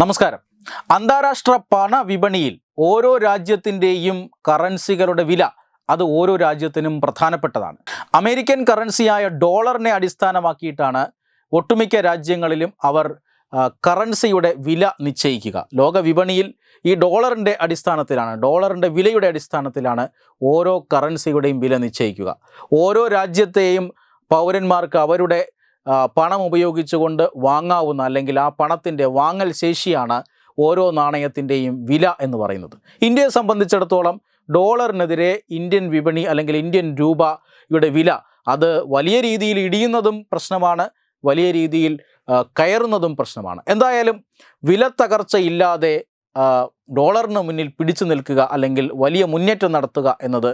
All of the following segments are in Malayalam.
നമസ്കാരം. അന്താരാഷ്ട്ര പണ വിപണിയിൽ ഓരോ രാജ്യത്തിന്റെയും കറൻസികളുടെ വില അത് ഓരോ രാജ്യത്തിനും പ്രധാനപ്പെട്ടതാണ്. അമേരിക്കൻ കറൻസിയായ ഡോളറിനെ അടിസ്ഥാനമാക്കിയിട്ടാണ് ഒട്ടുമിക്ക രാജ്യങ്ങളിലും അവർ കറൻസിയുടെ വില നിശ്ചയിക്കുക. ലോക വിപണിയിൽ ഈ ഡോളറിന്റെ അടിസ്ഥാനത്തിലാണ് ഡോളറിന്റെ വിലയുടെ അടിസ്ഥാനത്തിലാണ് ഓരോ കറൻസിയുടെയും വില നിശ്ചയിക്കുക. ഓരോ രാജ്യത്തെയും പൗരന്മാർക്ക് അവരുടെ പണം ഉപയോഗിച്ചുകൊണ്ട് വാങ്ങാവുന്ന അല്ലെങ്കിൽ ആ പണത്തിന്റെ വാങ്ങൽ ശേഷിയാണ് ഓരോ നാണയത്തിന്റെയും വില എന്ന് പറയുന്നത്. ഇന്ത്യയെ സംബന്ധിച്ചിടത്തോളം ഡോളറിനെതിരെ ഇന്ത്യൻ വിപണി അല്ലെങ്കിൽ ഇന്ത്യൻ രൂപയുടെ വില അത് വലിയ രീതിയിൽ ഇടിയുന്നതും പ്രശ്നമാണ് വലിയ രീതിയിൽ കയറുന്നതും പ്രശ്നമാണ്. എന്തായാലും വില തകർച്ച ഇല്ലാതെ ആ, ഡോളറിന് മുന്നിൽ പിടിച്ചു നിൽക്കുക അല്ലെങ്കിൽ വലിയ മുന്നേറ്റം നടത്തുക എന്നത്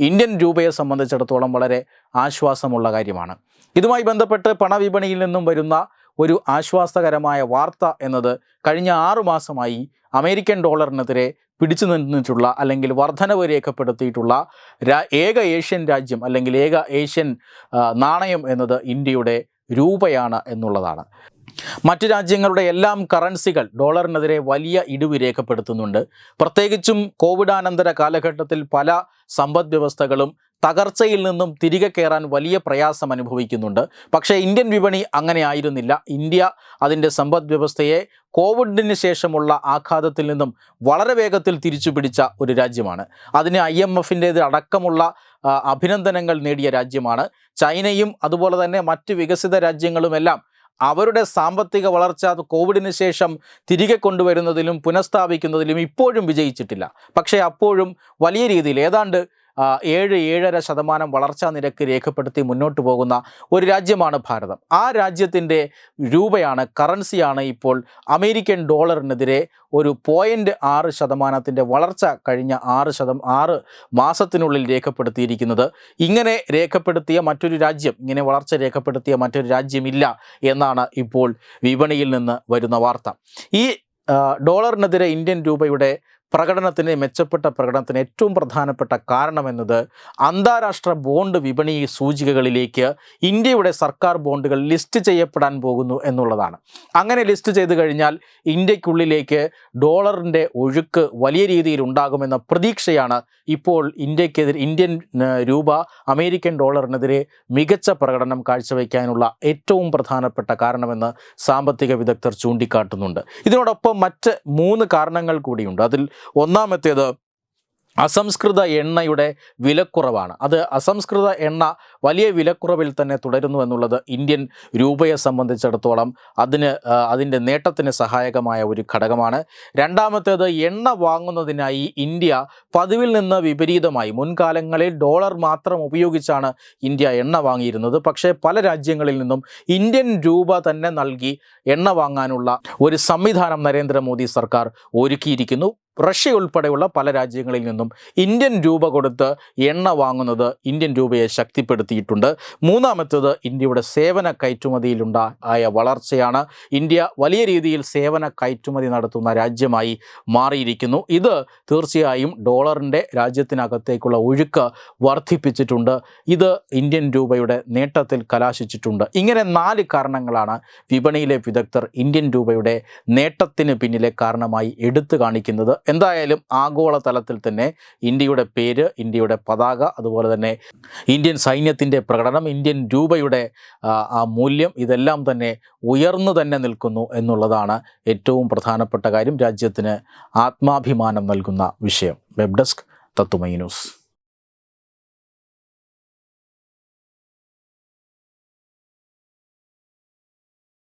ഇന്ത്യൻ രൂപയെ സംബന്ധിച്ചിടത്തോളം വളരെ ആശ്വാസമുള്ള കാര്യമാണ്. ഇതുമായി ബന്ധപ്പെട്ട് പണവിപണിയിൽ നിന്നും വരുന്ന ഒരു ആശ്വാസകരമായ വാർത്ത എന്നത് കഴിഞ്ഞ ആറു മാസമായി അമേരിക്കൻ ഡോളറിനെതിരെ പിടിച്ചു നിന്നിട്ടുള്ള അല്ലെങ്കിൽ വർധനവ് രേഖപ്പെടുത്തിയിട്ടുള്ള ഏക ഏഷ്യൻ രാജ്യം അല്ലെങ്കിൽ ഏക ഏഷ്യൻ നാണയം എന്നത് ഇന്ത്യയുടെ രൂപയാണ് എന്നുള്ളതാണ്. മറ്റു രാജ്യങ്ങളുടെ എല്ലാം കറൻസികൾ ഡോളറിനെതിരെ വലിയ ഇടിവ് രേഖപ്പെടുത്തുന്നുണ്ട്. പ്രത്യേകിച്ചും കോവിഡാനന്തര കാലഘട്ടത്തിൽ പല സമ്പദ് വ്യവസ്ഥകളും തകർച്ചയിൽ നിന്നും തിരികെ കയറാൻ വലിയ പ്രയാസം അനുഭവിക്കുന്നുണ്ട്. പക്ഷേ ഇന്ത്യൻ വിപണി അങ്ങനെ ആയിരുന്നില്ല. ഇന്ത്യ അതിന്റെ സമ്പദ് വ്യവസ്ഥയെ കോവിഡിന് ശേഷമുള്ള ആഘാതത്തിൽ നിന്നും വളരെ വേഗത്തിൽ തിരിച്ചു പിടിച്ച ഒരു രാജ്യമാണ്. അതിന് ഐ എം എഫിന്റേത് അടക്കമുള്ള അഭിനന്ദനങ്ങൾ നേടിയ രാജ്യമാണ്. ചൈനയും അതുപോലെ തന്നെ മറ്റ് വികസിത രാജ്യങ്ങളുമെല്ലാം അവരുടെ സാമ്പത്തിക വളർച്ച കോവിഡിന് ശേഷം തിരികെ കൊണ്ടുവരുന്നതിലും പുനഃസ്ഥാപിക്കുന്നതിലും ഇപ്പോഴും വിജയിച്ചിട്ടില്ല. പക്ഷേ അപ്പോഴും വലിയ രീതിയിൽ ഏതാണ്ട് ഏഴ് ഏഴര ശതമാനം വളർച്ചാ നിരക്ക് രേഖപ്പെടുത്തി മുന്നോട്ട് പോകുന്ന ഒരു രാജ്യമാണ് ഭാരതം. ആ രാജ്യത്തിന്റെ രൂപയാണ് കറൻസിയാണ് ഇപ്പോൾ അമേരിക്കൻ ഡോളറിനെതിരെ ഒരു പോയിന്റ് ആറ് ശതമാനത്തിന്റെ വളർച്ച കഴിഞ്ഞ ആറ് ശതം ആറ് മാസത്തിനുള്ളിൽ രേഖപ്പെടുത്തിയിരിക്കുന്നത്. ഇങ്ങനെ രേഖപ്പെടുത്തിയ മറ്റൊരു രാജ്യം ഇങ്ങനെ വളർച്ച രേഖപ്പെടുത്തിയ മറ്റൊരു രാജ്യമില്ല എന്നാണ് ഇപ്പോൾ വിപണിയിൽ നിന്ന് വരുന്ന വാർത്ത. ഈ ഡോളറിനെതിരെ ഇന്ത്യൻ രൂപയുടെ പ്രകടനത്തിന് മെച്ചപ്പെട്ട പ്രകടനത്തിന് ഏറ്റവും പ്രധാനപ്പെട്ട കാരണമെന്നത് അന്താരാഷ്ട്ര ബോണ്ട് വിപണി സൂചികകളിലേക്ക് ഇന്ത്യയുടെ സർക്കാർ ബോണ്ടുകൾ ലിസ്റ്റ് ചെയ്യപ്പെടാൻ പോകുന്നു എന്നുള്ളതാണ്. അങ്ങനെ ലിസ്റ്റ് ചെയ്ത് കഴിഞ്ഞാൽ ഇന്ത്യക്കുള്ളിലേക്ക് ഡോളറിന്റെ ഒഴുക്ക് വലിയ രീതിയിൽ ഉണ്ടാകുമെന്ന പ്രതീക്ഷയാണ് ഇപ്പോൾ ഇന്ത്യക്കെതിരെ ഇന്ത്യൻ രൂപ അമേരിക്കൻ ഡോളറിനെതിരെ മികച്ച പ്രകടനം കാഴ്ചവെക്കാനുള്ള ഏറ്റവും പ്രധാനപ്പെട്ട കാരണമെന്ന് സാമ്പത്തിക വിദഗ്ധർ ചൂണ്ടിക്കാട്ടുന്നുണ്ട്. ഇതിനോടൊപ്പം മറ്റ് മൂന്ന് കാരണങ്ങൾ കൂടിയുണ്ട്. അതിൽ ഒന്നാമത്തേത് അസംസ്കൃത എണ്ണയുടെ വിലക്കുറവാണ്. അത് അസംസ്കൃത എണ്ണ വലിയ വിലക്കുറവിൽ തന്നെ തുടരുന്നു എന്നുള്ളത് ഇന്ത്യൻ രൂപയെ സംബന്ധിച്ചിടത്തോളം അതിന് അതിന്റെ നേട്ടത്തിന് സഹായകമായ ഒരു ഘടകമാണ്. രണ്ടാമത്തേത് എണ്ണ വാങ്ങുന്നതിനായി ഇന്ത്യ പതിവിൽ നിന്ന് വിപരീതമായി മുൻകാലങ്ങളിൽ ഡോളർ മാത്രം ഉപയോഗിച്ചാണ് ഇന്ത്യ എണ്ണ വാങ്ങിയിരുന്നത്. പക്ഷേ പല രാജ്യങ്ങളിൽ നിന്നും ഇന്ത്യൻ രൂപ തന്നെ നൽകി എണ്ണ വാങ്ങാനുള്ള ഒരു സംവിധാനം നരേന്ദ്രമോദി സർക്കാർ ഒരുക്കിയിരിക്കുന്നു. റഷ്യ ഉൾപ്പെടെയുള്ള പല രാജ്യങ്ങളിൽ നിന്നും ഇന്ത്യൻ രൂപ കൊടുത്ത് എണ്ണ വാങ്ങുന്നത് ഇന്ത്യൻ രൂപയെ ശക്തിപ്പെടുത്തിയിട്ടുണ്ട്. മൂന്നാമത്തേത് ഇന്ത്യയുടെ സേവന കയറ്റുമതിയിലുണ്ടായ വളർച്ചയാണ്. ഇന്ത്യ വലിയ രീതിയിൽ സേവന കയറ്റുമതി നടത്തുന്ന രാജ്യമായി മാറിയിരിക്കുന്നു. ഇത് തീർച്ചയായും ഡോളറിന്റെ രാജ്യത്തിനകത്തേക്കുള്ള ഒഴുക്ക് വർദ്ധിപ്പിച്ചിട്ടുണ്ട്. ഇത് ഇന്ത്യൻ രൂപയുടെ നേട്ടത്തിൽ കലാശിച്ചിട്ടുണ്ട്. ഇങ്ങനെ നാല് കാരണങ്ങളാണ് വിപണിയിലെ വിദഗ്ധർ ഇന്ത്യൻ രൂപയുടെ നേട്ടത്തിന് പിന്നിലെ കാരണമായി എടുത്തു കാണിക്കുന്നത്. എന്തായാലും ആഗോള തലത്തിൽ തന്നെ ഇന്ത്യയുടെ പേര് ഇന്ത്യയുടെ പതാക അതുപോലെ തന്നെ ഇന്ത്യൻ സൈന്യത്തിന്റെ പ്രകടനം ഇന്ത്യൻ രൂപയുടെ ആ, മൂല്യം ഇതെല്ലാം തന്നെ ഉയർന്നു തന്നെ നിൽക്കുന്നു എന്നുള്ളതാണ് ഏറ്റവും പ്രധാനപ്പെട്ട കാര്യം. രാജ്യത്തിന് ആത്മാഭിമാനം നൽകുന്ന വിഷയം. വെബ് ഡെസ്ക് തത്തുമൈ ന്യൂസ്.